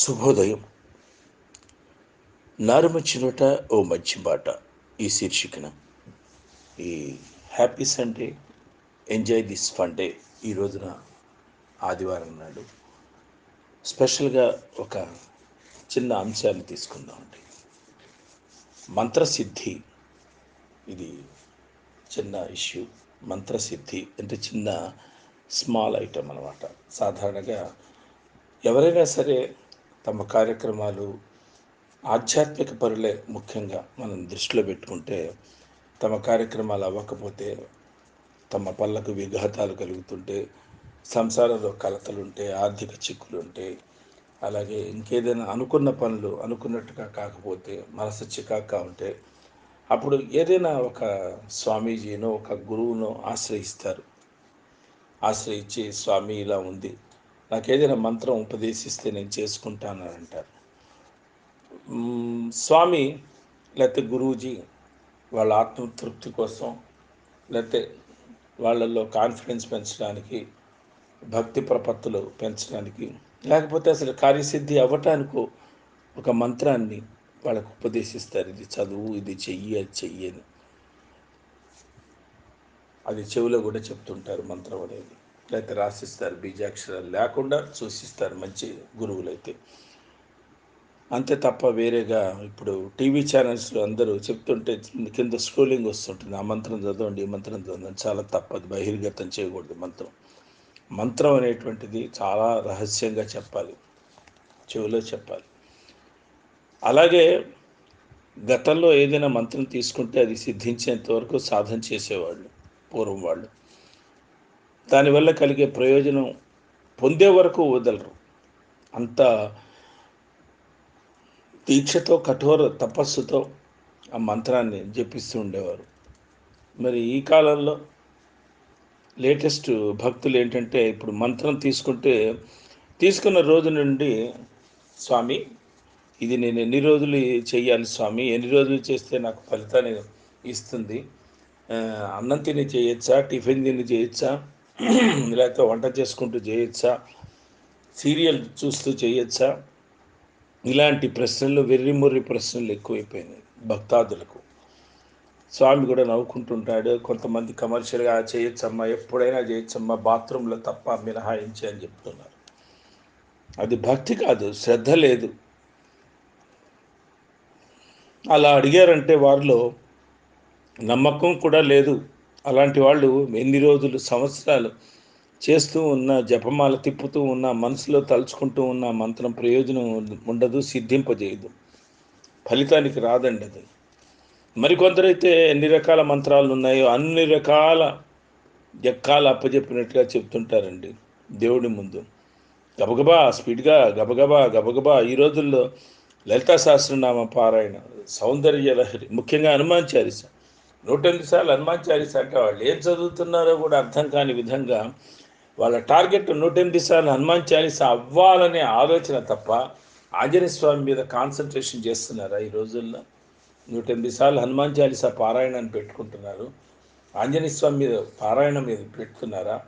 శుభోదయం. నారుమచ్చినోట ఓ మంచి బాట ఈ శీర్షికన. ఈ happy Sunday enjoy this fun day ఈ రోజున ఆదివారం నాడు స్పెషల్గా ఒక చిన్న అంశాన్ని తీసుకుందామండి. మంత్రసిద్ధి ఇది చిన్న ఇష్యూ. మంత్రసిద్ధి అంటే చిన్న స్మాల్ ఐటమ్ అనమాట సాధారణంగా ఎవరైనా సరే తమ కార్యక్రమాలు ఆధ్యాత్మిక పరులే ముఖ్యంగా మనం దృష్టిలో పెట్టుకుంటే తమ కార్యక్రమాలు అవ్వకపోతే తమ పళ్ళకు విఘాతాలు కలుగుతుంటే సంసారంలో కలతలుంటే ఆర్థిక చిక్కులుంటే అలాగే ఇంకేదైనా అనుకున్న పనులు అనుకున్నట్టుగా కాకపోతే మనసు చికాకా ఉంటే అప్పుడు ఏదైనా ఒక స్వామీజీనో ఒక గురువునో ఆశ్రయిస్తారు. ఆశ్రయించి స్వామి ఇలా ఉంది నాకు ఏదైనా మంత్రం ఉపదేశిస్తే నేను చేసుకుంటానని అంటారు. స్వామి లేకపోతే గురూజీ వాళ్ళ ఆత్మతృప్తి కోసం లేకపోతే వాళ్ళల్లో కాన్ఫిడెన్స్ పెంచడానికి భక్తి ప్రపత్తులు పెంచడానికి లేకపోతే అసలు కార్యసిద్ధి అవ్వటానికి ఒక మంత్రాన్ని వాళ్ళకు ఉపదేశిస్తారు. ఇది చదువు ఇది చెయ్యి అది చెయ్యి అని. అది చెవిలో కూడా చెప్తుంటారు మంత్రం అనేది. లేకపోతే రాసిస్తారు బీజాక్షరాలు లేకుండా సూచిస్తారు మంచి గురువులైతే. అంతే తప్ప వేరేగా ఇప్పుడు టీవీ ఛానల్స్లో అందరూ చెప్తుంటే కింద స్క్రోలింగ్ వస్తుంటుంది. ఆ మంత్రం చదవండి ఈ మంత్రం చదవండి. చాలా తప్పదు బహిర్గతం చేయకూడదు మంత్రం. మంత్రం అనేటువంటిది చాలా రహస్యంగా చెప్పాలి చెవిలో చెప్పాలి. అలాగే గతంలో ఏదైనా మంత్రం తీసుకుంటే అది సిద్ధించేంత వరకు సాధన చేసేవాళ్ళు పూర్వం వాళ్ళు. దానివల్ల కలిగే ప్రయోజనం పొందే వరకు వదలరు. అంత దీక్షతో కఠోర తపస్సుతో ఆ మంత్రాన్ని జపిస్తూ ఉండేవారు. మరి ఈ కాలంలో లేటెస్ట్ భక్తులు ఏంటంటే ఇప్పుడు మంత్రం తీసుకుంటే తీసుకున్న రోజు నుండి స్వామి ఇది నేను ఎన్ని రోజులు చేయాలి స్వామి? ఎన్ని రోజులు చేస్తే నాకు ఫలితాన్ని ఇస్తుంది? అన్నం తిని చేయొచ్చా? టిఫిన్ తిని చేయొచ్చా? లేకపోతే వంట చేసుకుంటూ చేయొచ్చా? సీరియల్ చూస్తూ చేయొచ్చా? ఇలాంటి ప్రశ్నలు వెర్రిమొర్రి ప్రశ్నలు ఎక్కువైపోయినాయి భక్తాదులకు. స్వామి కూడా నవ్వుకుంటుంటాడు కొంతమంది కమర్షియల్గా చేయొచ్చమ్మా ఎప్పుడైనా చేయొచ్చమ్మా బాత్రూంలో తప్ప మినహాయించి అని చెప్తున్నారు. అది భక్తి కాదు శ్రద్ధ లేదు. అలా అడిగారంటే వారిలో నమ్మకం కూడా లేదు. అలాంటి వాళ్ళు ఎన్ని రోజులు సంవత్సరాలు చేస్తూ ఉన్న జపమాల తిప్పుతూ ఉన్న మనసులో తలుచుకుంటూ ఉన్న మంత్రం ప్రయోజనం ఉండదు సిద్ధింపజేయదు. ఫలితానికి రాదండి అది. మరికొందరైతే ఎన్ని రకాల మంత్రాలు ఉన్నాయో అన్ని రకాల ఎక్కాలు అప్పజెప్పినట్టుగా చెప్తుంటారండి దేవుడి ముందు. గబగబా స్పీడ్గా గబగబా గబగబా. ఈ రోజుల్లో లలితా సహస్రనామ పారాయణ సౌందర్య లహరి ముఖ్యంగా హనుమాన్ చాలీస. నూట ఎనిమిది సార్లు హనుమాన్ చాలీస అంటే వాళ్ళు ఏం చదువుతున్నారో కూడా అర్థం కాని విధంగా వాళ్ళ టార్గెట్ నూట ఎనిమిది సార్లు హనుమాన్ చాలీస అవ్వాలనే ఆలోచన తప్ప ఆంజనేయ స్వామి మీద కాన్సన్ట్రేషన్ చేస్తున్నారా ఈ రోజుల్లో? నూట ఎనిమిది సార్లు హనుమాన్ చాలీస పారాయణాన్ని పెట్టుకుంటున్నారు. ఆంజనేయ స్వామి మీద పారాయణం మీద పెట్టుకున్నారా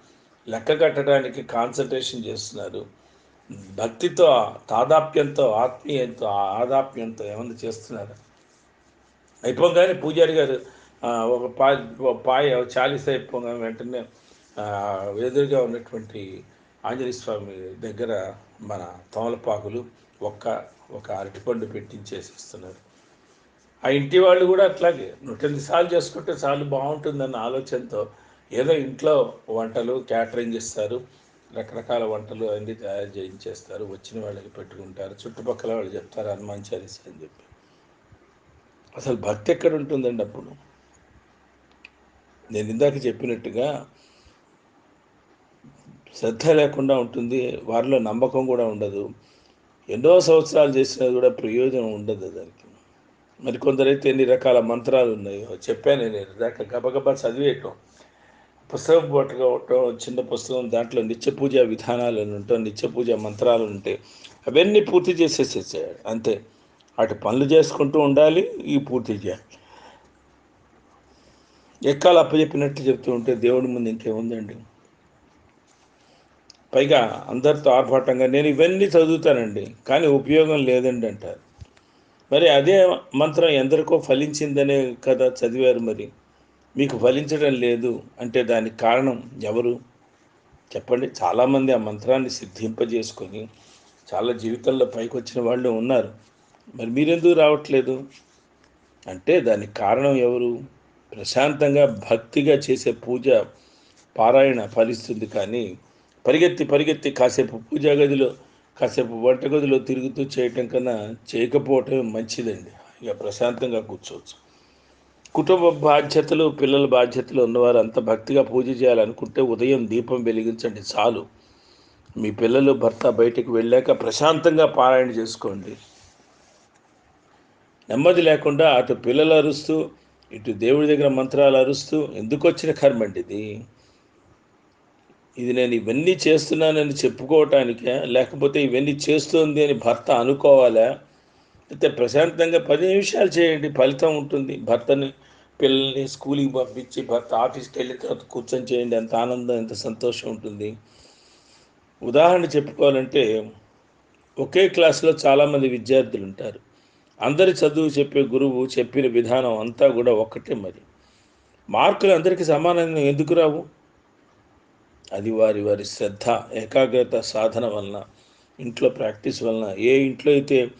లెక్క కట్టడానికి కాన్సన్ట్రేషన్ చేస్తున్నారు. భక్తితో తాదాప్యంతో ఆత్మీయంతో ఆదాప్యంతో ఏమన్నా చేస్తున్నారా? అయిపోగానే పూజారి గారు ఒక పా పాయ చాలీస అయిపోగానే వెంటనే ఎదురుగా ఉన్నటువంటి ఆంజనేయ స్వామి దగ్గర మన తమలపాకులు ఒక్క ఒక అరటిపండు పెట్టించేసిస్తున్నారు. ఆ ఇంటి వాళ్ళు కూడా అట్లాగే నూట ఎనిమిది సార్లు చేసుకుంటే చాలు బాగుంటుందన్న ఆలోచనతో ఏదో ఇంట్లో వంటలు క్యాటరింగ్ ఇస్తారు రకరకాల వంటలు అన్నీ తయారు చేయించేస్తారు వచ్చిన వాళ్ళకి పెట్టుకుంటారు చుట్టుపక్కల వాళ్ళు చెప్తారు హనుమాన్ చాలీస అని చెప్పి. అసలు భక్తి ఎక్కడ ఉంటుందండి అప్పుడు? నేను ఇందాక చెప్పినట్టుగా శ్రద్ధ లేకుండా ఉంటుంది వారిలో నమ్మకం కూడా ఉండదు. ఎన్నో సంవత్సరాలు చేసినా కూడా ప్రయోజనం ఉండదు దానికి. మరి కొందరైతే ఎన్ని రకాల మంత్రాలు ఉన్నాయో చెప్పాను నేను దాకా గబగబా చదివేయటం. పుస్తకం పట్టుకోవటం చిన్న పుస్తకం దాంట్లో నిత్య పూజ విధానాలు ఉంటాం ఉంటాయి నిత్య పూజ మంత్రాలు ఉంటాయి. అవన్నీ పూర్తి చేసేసేసాడు అంతే. అటు పనులు చేసుకుంటూ ఉండాలి ఈ పూర్తి చేయాలి. ఎక్కాలు అప్పచెప్పినట్టు చెప్తూ ఉంటే దేవుడి ముందు ఇంకేముందండి? పైగా అందరితో ఆర్భాటంగా నేను ఇవన్నీ చదువుతానండి కానీ ఉపయోగం లేదండి అంటారు. మరి అదే మంత్రం ఎందరికో ఫలించిందనే కదా చదివారు మరి. మీకు ఫలించడం లేదు అంటే దానికి కారణం ఎవరు? చెప్పండి. చాలామంది ఆ మంత్రాన్ని సిద్ధింపజేసుకొని చాలా జీవితంలో పైకి వచ్చిన వాళ్ళు ఉన్నారు. మరి మీరెందుకు రావట్లేదు? అంటే దానికి కారణం ఎవరు? ప్రశాంతంగా భక్తిగా చేసే పూజ పారాయణ ఫలిస్తుంది. కానీ పరిగెత్తి పరిగెత్తి కాసేపు పూజా గదిలో కాసేపు వంట గదిలో తిరుగుతూ చేయటం కన్నా చేయకపోవటం మంచిదండి. ఇక ప్రశాంతంగా కూర్చోవచ్చు. కుటుంబ బాధ్యతలు పిల్లల బాధ్యతలు ఉన్నవారు అంత భక్తిగా పూజ చేయాలనుకుంటే ఉదయం దీపం వెలిగించండి చాలు. మీ పిల్లలు భర్త బయటకు వెళ్ళాక ప్రశాంతంగా పారాయణ చేసుకోండి. నెమ్మది లేకుండా అటు పిల్లలు అరుస్తూ ఇటు దేవుడి దగ్గర మంత్రాలు అరుస్తూ ఎందుకు వచ్చిన కర్మ అండి ఇది ఇది నేను ఇవన్నీ చేస్తున్నానని చెప్పుకోవటానికే? లేకపోతే ఇవన్నీ చేస్తుంది అని భర్త అనుకోవాలా? అయితే ప్రశాంతంగా పది నిమిషాలు చేయండి ఫలితం ఉంటుంది. భర్తని పిల్లల్ని స్కూల్కి పంపించి భర్త ఆఫీస్కి వెళ్ళిన తర్వాత కూర్చొని చేయండి ఎంత ఆనందం ఎంత సంతోషం ఉంటుంది. ఉదాహరణ చెప్పుకోవాలంటే ఒకే క్లాసులో చాలామంది విద్యార్థులు ఉంటారు అందరి చదువు చెప్పే గురువు చెప్పిన విధానం అంతా కూడా ఒక్కటే మరి. మార్కులు అందరికీ సమానంగా ఎందుకు రావు? అది వారి వారి శ్రద్ధ ఏకాగ్రత సాధన వలన ఇంట్లో ప్రాక్టీస్ వలన. ఏ ఇంట్లో అయితే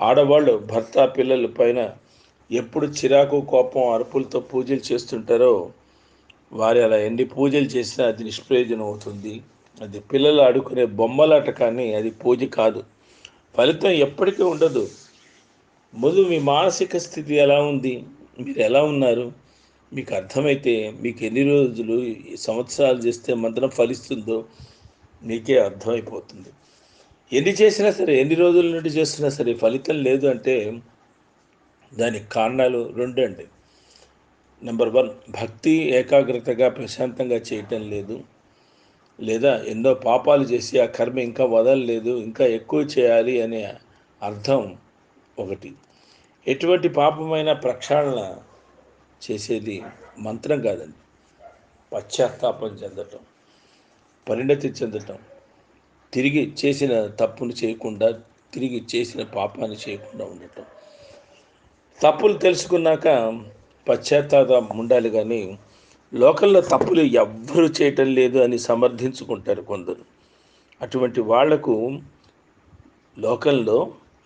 ఆడవాళ్ళు భర్త పిల్లల పైన ఎప్పుడు చిరాకు కోపం అరుపులతో పూజలు చేస్తుంటారో వారి అలా ఎన్ని పూజలు చేసినా అది నిష్ప్రయోజనం అవుతుంది. అది పిల్లలు ఆడుకునే బొమ్మలాట కానీ అది పూజ కాదు. ఫలితం ఎప్పటికీ ఉండదు. మధు మీ మానసిక స్థితి ఎలా ఉంది? మీరు ఎలా ఉన్నారు? మీకు అర్థమైతే మీకు ఎన్ని రోజులు సంవత్సరాలు చేస్తే మంత్రం ఫలిస్తుందో మీకే అర్థమైపోతుంది. ఎన్ని చేసినా సరే ఎన్ని రోజుల నుండి చేస్తున్నా సరే ఫలితం లేదు అంటే దానికి కారణాలు రెండు అండి. నెంబర్ వన్ భక్తి ఏకాగ్రతగా ప్రశాంతంగా చేయటం లేదు. లేదా ఎన్నో పాపాలు చేసి ఆ కర్మ ఇంకా వదలలేదు ఇంకా ఎక్కువ చేయాలి అనే అర్థం ఒకటి. ఎటువంటి పాపమైన ప్రక్షాళన చేసేది మంత్రం కాదండి. పశ్చాత్తాపం చెందటం పరిణతి చెందటం తిరిగి చేసిన తప్పును చేయకుండా తిరిగి చేసిన పాపాన్ని చేయకుండా ఉండటం. తప్పులు తెలుసుకున్నాక పశ్చాత్తాపం ఉండాలి కానీ లోకల్లో తప్పులు ఎవ్వరు చేయటం లేదు అని సమర్థించుకుంటారు కొందరు. అటువంటి వాళ్ళకు లోకంలో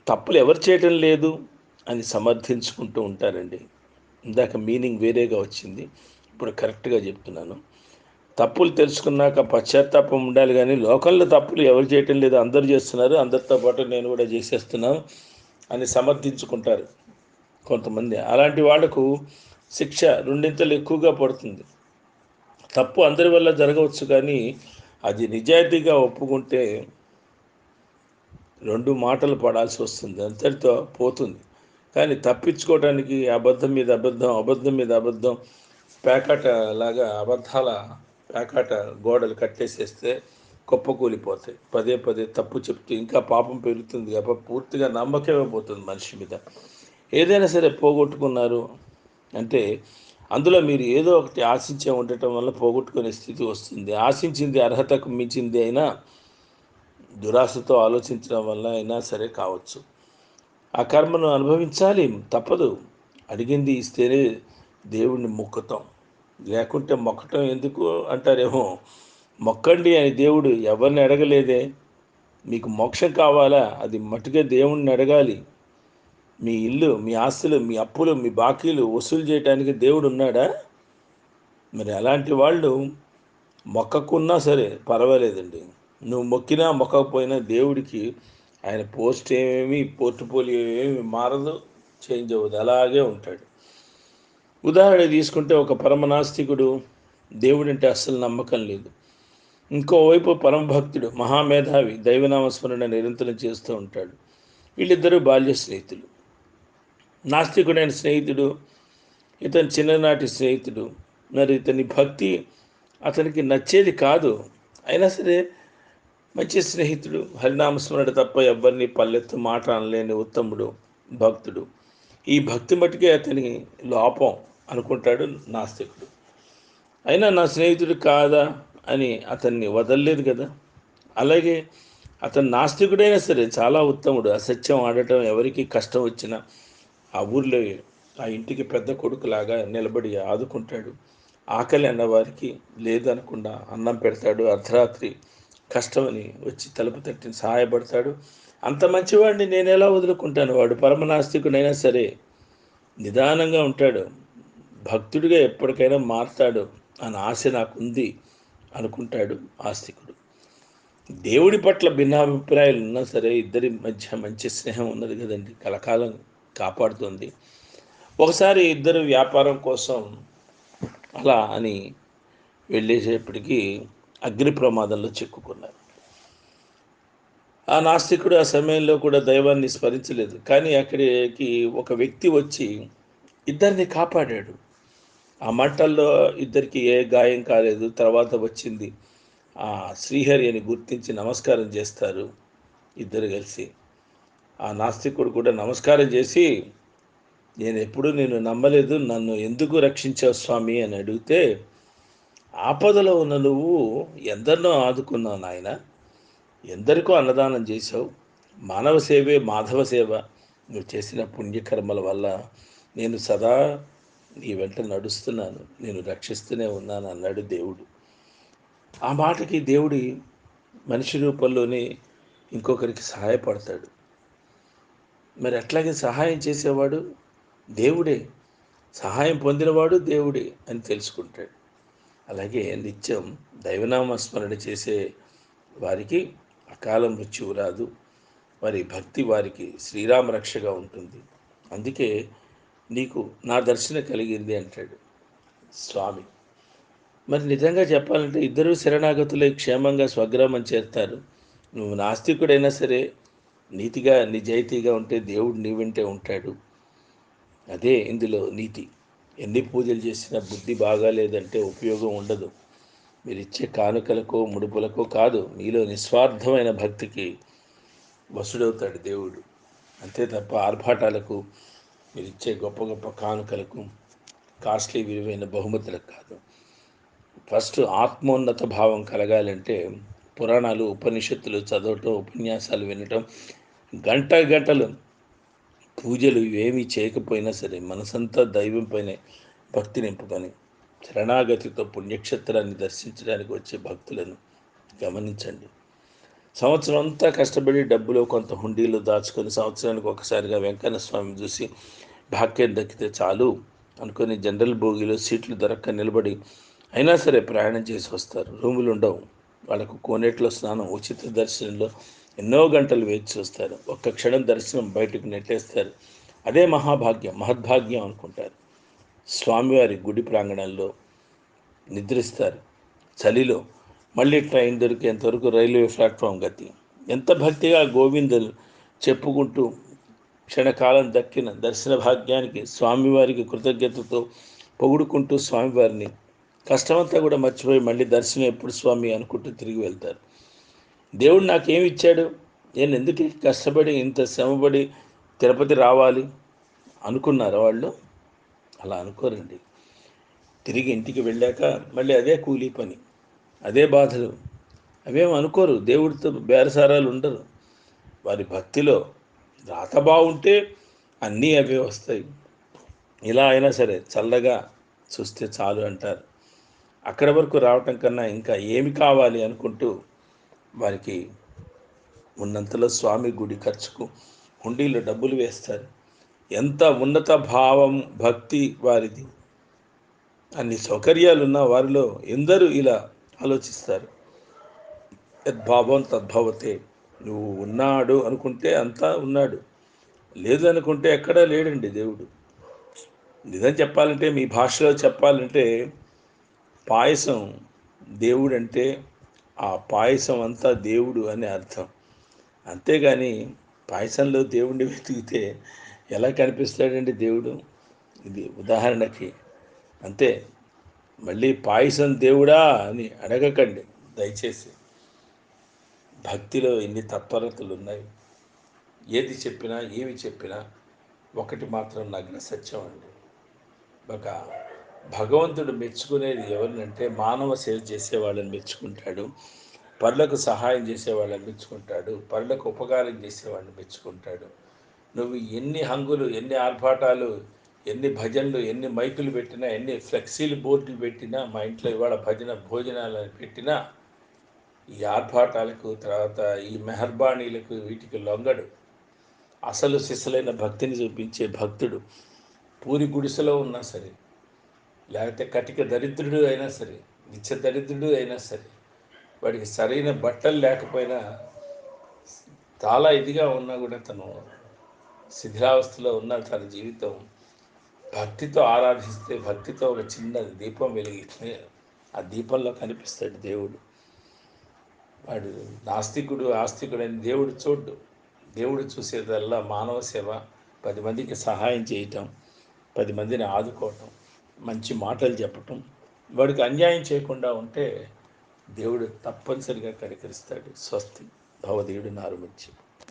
తప్పులు ఎవరు చేయటం లేదు అని సమర్థించుకుంటూ ఉంటారండి. ఇందాక మీనింగ్ వేరేగా వచ్చింది. ఇప్పుడు కరెక్ట్గా చెప్తున్నాను. తప్పులు తెలుసుకున్నాక పశ్చాత్తాపం ఉండాలి కానీ లోకంలో తప్పులు ఎవరు చేయటం లేదు. అందరూ చేస్తున్నారు. అందరితో పాటు నేను కూడా చేసేస్తున్నాను అని సమర్థించుకుంటారు కొంతమంది. అలాంటి వాళ్ళకు శిక్ష రెండింతలు ఎక్కువగా పడుతుంది. తప్పు అందరి వల్ల జరగవచ్చు కానీ అది నిజాయితీగా ఒప్పుకుంటే రెండు మాటలు పడాల్సి వస్తుంది. అంతటితో పోతుంది. కానీ తప్పించుకోవడానికి అబద్ధం మీద అబద్ధం అబద్ధం మీద అబద్ధం ప్యాకాట లాగా అబద్ధాల ప్యాకాట గోడలు కట్టేసేస్తే కుప్పకూలిపోతాయి. పదే పదే తప్పు చెప్తూ ఇంకా పాపం పెరుగుతుంది కాబట్టి పూర్తిగా నమ్మకమే పోతుంది మనిషి మీద. ఏదైనా సరే పోగొట్టుకున్నారు అంటే అందులో మీరు ఏదో ఒకటి ఆశించే ఉండటం వల్ల పోగొట్టుకునే స్థితి వస్తుంది. ఆశించింది అర్హతకు మించింది అయినా దురాశతో ఆలోచించడం వల్ల అయినా సరే కావచ్చు. ఆ కర్మను అనుభవించాలి. తప్పదు. అడిగింది ఇస్తేనే దేవుణ్ణి మొక్కుతాం. లేకుంటే మొక్కటం ఎందుకు అంటారేమో. మొక్కండి అని దేవుడు ఎవరిని అడగలేదే? మీకు మోక్షం కావాలా? అది మట్టుగా దేవుణ్ణి అడగాలి. మీ ఇల్లు మీ ఆస్తులు మీ అప్పులు మీ బాకీలు వసూలు చేయడానికి దేవుడు ఉన్నాడా? మరి అలాంటి వాళ్ళు మొక్కకున్నా సరే పర్వాలేదండి. నువ్వు మొక్కినా మొక్కకపోయినా దేవుడికి ఆయన పోస్ట్ ఏమేమి పోర్ట్ఫోలియో ఏమి మారదు చేంజ్ అవ్వదు. అలాగే ఉంటాడు. ఉదాహరణ తీసుకుంటే ఒక పరమనాస్తికుడు దేవుడంటే అస్సలు నమ్మకం లేదు. ఇంకోవైపు పరమభక్తుడు మహామేధావి దైవనామస్మరణ నిరంతరం చేస్తూ ఉంటాడు. వీళ్ళిద్దరూ బాల్య స్నేహితులు. నాస్తికుడైన స్నేహితుడు ఇతని చిన్ననాటి స్నేహితుడు మరి ఇతని భక్తి అతనికి నచ్చేది కాదు. అయినా సరే మంచి స్నేహితుడు హరినామస్మరణ తప్ప ఎవరిని పల్లెత్తు మాట అనలేని ఉత్తముడు భక్తుడు. ఈ భక్తి మటుకే అతని లోపం అనుకుంటాడు నాస్తికుడు. అయినా నా స్నేహితుడు కాదా అని అతన్ని వదలలేదు కదా. అలాగే అతను నాస్తికుడైనా సరే చాలా ఉత్తముడు. అసత్యం ఆడటం ఎవరికి కష్టం వచ్చినా ఆ ఊర్లో ఆ ఇంటికి పెద్ద కొడుకులాగా నిలబడి ఆదుకుంటాడు. ఆకలి అన్నవారికి లేదనకుండా అన్నం పెడతాడు. అర్ధరాత్రి కష్టమని వచ్చి తలుపు తట్టి సహాయపడతాడు. అంత మంచివాడిని నేను ఎలా వదులుకుంటాను? వాడు పరమనాస్తికుడైనా సరే నిదానంగా ఉంటాడు. భక్తుడిగా ఎప్పటికైనా మారుతాడు. అని ఆశ నాకుంది అనుకుంటాడు ఆస్తికుడు. దేవుడి పట్ల భిన్నాభిప్రాయాలు ఉన్నా సరే ఇద్దరి మధ్య మంచి స్నేహం ఉన్నది కదండి. కలకాలం కాపాడుతుంది. ఒకసారి ఇద్దరు వ్యాపారం కోసం అలా అని వెళ్ళేసేపటికి అగ్ని ప్రమాదంలో చిక్కుకున్నారు. ఆ నాస్తికుడు ఆ సమయంలో కూడా దైవాన్ని స్మరించలేదు. కానీ అక్కడికి ఒక వ్యక్తి వచ్చి ఇద్దరిని కాపాడాడు. ఆ మంటల్లో ఇద్దరికి ఏ గాయం కాలేదు. తర్వాత వచ్చింది. ఆ శ్రీహరి అని గుర్తించి నమస్కారం చేస్తారు ఇద్దరు కలిసి. ఆ నాస్తికుడు కూడా నమస్కారం చేసి నేను ఎప్పుడూ నేను నమ్మలేదు. నన్ను ఎందుకు రక్షించావు స్వామి? అని అడిగితే ఆపదలో ఉన్న నువ్వు ఎందరినో ఆదుకున్నావు నాయన. ఎందరికో అన్నదానం చేశావు. మానవ సేవే మాధవ సేవ. నువ్వు చేసిన పుణ్యకర్మల వల్ల నేను సదా నీ వెంట నడుస్తున్నాను. నేను రక్షిస్తూనే ఉన్నాను అన్నాడు దేవుడు. ఆ మాటకి దేవుడి మనిషి రూపంలోనే ఇంకొకరికి సహాయపడతాడు. మరి అట్లాగే సహాయం చేసేవాడు దేవుడే. సహాయం పొందినవాడు దేవుడే అని తెలుసుకుంటాడు. అలాగే నిత్యం దైవనామస్మరణ చేసే వారికి అకాల మృత్యువు రాదు. వారి భక్తి వారికి శ్రీరామ రక్షగా ఉంటుంది. అందుకే నీకు నా దర్శనం కలిగింది అంటాడు స్వామి. మరి నిజంగా చెప్పాలంటే ఇద్దరు శరణాగతులే క్షేమంగా స్వగ్రామం చేస్తారు నువ్వు నాస్తికుడైనా సరే నీతిగా నిజాయితీగా ఉంటే దేవుడు నీ వెంటే ఉంటాడు. అదే ఇందులో నీతి. ఎన్ని పూజలు చేసినా బుద్ధి బాగాలేదంటే ఉపయోగం ఉండదు. మీరు ఇచ్చే కానుకలకో ముడుపులకో కాదు. మీలో నిస్వార్థమైన భక్తికి వసుడవుతాడు దేవుడు. అంతే తప్ప ఆర్భాటాలకు మీరు ఇచ్చే గొప్ప గొప్ప కానుకలకు కాస్ట్లీ విలువైన బహుమతులకు కాదు. ఫస్ట్ ఆత్మోన్నత భావం కలగాలంటే పురాణాలు ఉపనిషత్తులు చదవటం ఉపన్యాసాలు వినటం గంట గంటలు పూజలు ఏమి చేయకపోయినా సరే మనసంతా దైవంపైనే భక్తి నింపుకొని శరణాగతితో పుణ్యక్షేత్రాన్ని దర్శించడానికి వచ్చే భక్తులను గమనించండి. సంవత్సరం అంతా కష్టపడి డబ్బులో కొంత హుండీలో దాచుకొని సంవత్సరానికి ఒకసారిగా వెంకన్న స్వామి చూసి భాగ్యం దక్కితే చాలు అనుకొని జనరల్ బోగిలో సీట్లు దొరక్క నిలబడి అయినా సరే ప్రయాణం చేసి వస్తారు. రూములు ఉండవు వాళ్ళకు కోనేట్లో స్నానం ఉచిత దర్శనంలో ఎన్నో గంటలు వేచి చూస్తారు. ఒక్క క్షణం దర్శనం బయటకు నెట్టేస్తారు. అదే మహాభాగ్యం మహద్భాగ్యం అనుకుంటారు. స్వామివారి గుడి ప్రాంగణంలో నిద్రిస్తారు. చలిలో మళ్ళీ ట్రైన్ దొరికేంతవరకు రైల్వే ప్లాట్ఫామ్ గతి. ఎంత భక్తిగా గోవిందులు చెప్పుకుంటూ క్షణకాలం దక్కిన దర్శన భాగ్యానికి స్వామివారికి కృతజ్ఞతతో పొగుడుకుంటూ స్వామివారిని కష్టమంతా కూడా మర్చిపోయి మళ్ళీ దర్శనం ఎప్పుడు స్వామి అనుకుంటూ తిరిగి వెళ్తారు. దేవుడు నాకేమి ఇచ్చాడు నేను ఎందుకు కష్టపడి ఇంత శ్రమపడి తిరుపతి రావాలి అనుకున్నారు వాళ్ళు? అలా అనుకోరండి. తిరిగి ఇంటికి వెళ్ళాక మళ్ళీ అదే కూలీ పని అదే బాధలు. అవేం అనుకోరు. దేవుడితో బేరసారాలు ఉండరు. వారి భక్తిలో రాత బాగుంటే అన్నీ అవే వస్తాయి. ఇలా అయినా సరే చల్లగా చూస్తే చాలు అంటారు. అక్కడి వరకు రావటం కన్నా ఇంకా ఏమి కావాలి అనుకుంటూ వారికి ఉన్నంతలో స్వామి గుడి ఖర్చుకు హుండీలో డబ్బులు వేస్తారు. ఎంత ఉన్నత భావం భక్తి వారిది. అన్ని సౌకర్యాలున్న వారిలో ఎందరూ ఇలా ఆలోచిస్తారు. యద్భావం తద్భవతే నువ్వు ఉన్నాడు అనుకుంటే అంతా ఉన్నాడు. లేదు అనుకుంటే ఎక్కడా లేడండి దేవుడు. నిజం చెప్పాలంటే మీ భాషలో చెప్పాలంటే పాయసం దేవుడంటే ఆ పాయసం అంతా దేవుడు అని అర్థం. అంతేగాని పాయసంలో దేవుడిని వెతికితే ఎలా కనిపిస్తాడండి దేవుడు? ఇది ఉదాహరణకి అంతే. మళ్ళీ పాయసం దేవుడా అని అడగకండి దయచేసి. భక్తిలో ఎన్ని తత్పరతలు ఉన్నాయి ఏది చెప్పినా ఏమి చెప్పినా ఒకటి మాత్రం నగ్న సత్యం అండి ఒక భగవంతుడు మెచ్చుకునేది ఎవరినంటే మానవ సేవ చేసే వాళ్ళని మెచ్చుకుంటాడు. పరులకు సహాయం చేసేవాళ్ళని మెచ్చుకుంటాడు. పరులకు ఉపకారం చేసేవాడిని మెచ్చుకుంటాడు. నువ్వు ఎన్ని హంగులు ఎన్ని ఆర్భాటాలు ఎన్ని భజనలు ఎన్ని మైకులు పెట్టినా ఎన్ని ఫ్లెక్సీలు బోర్డులు పెట్టినా మా ఇంట్లో ఇవాళ భజన భోజనాలు పెట్టినా ఈ ఆర్భాటాలకు తర్వాత ఈ మెహర్బాణీలకు వీటికి లొంగడు. అసలు సిసలైన భక్తిని చూపించే భక్తుడు పూరి గుడిసెలో ఉన్నా సరే లేకపోతే కటిక దరిద్రుడు అయినా సరే నిత్య దరిద్రుడు అయినా సరే వాడికి సరైన బట్టలు లేకపోయినా చాలా ఇదిగా ఉన్నా కూడా తను శిథిలావస్థలో ఉన్న తన జీవితం భక్తితో ఆరాధిస్తే భక్తితో ఒక చిన్న దీపం వెలిగితే ఆ దీపంలో కనిపిస్తాడు దేవుడు. వాడు నాస్తికుడు ఆస్తికుడు అని దేవుడు చూడ్డు. దేవుడు చూసేదల్లా మానవ సేవ పది మందికి సహాయం చేయటం పది మందిని ఆదుకోవటం. మంచి మాటలు చెప్పటం వాడికి అన్యాయం చేయకుండా ఉంటే దేవుడు తప్పనిసరిగా కనికరిస్తాడు. స్వస్తి. భవదేవుడు నారుమించి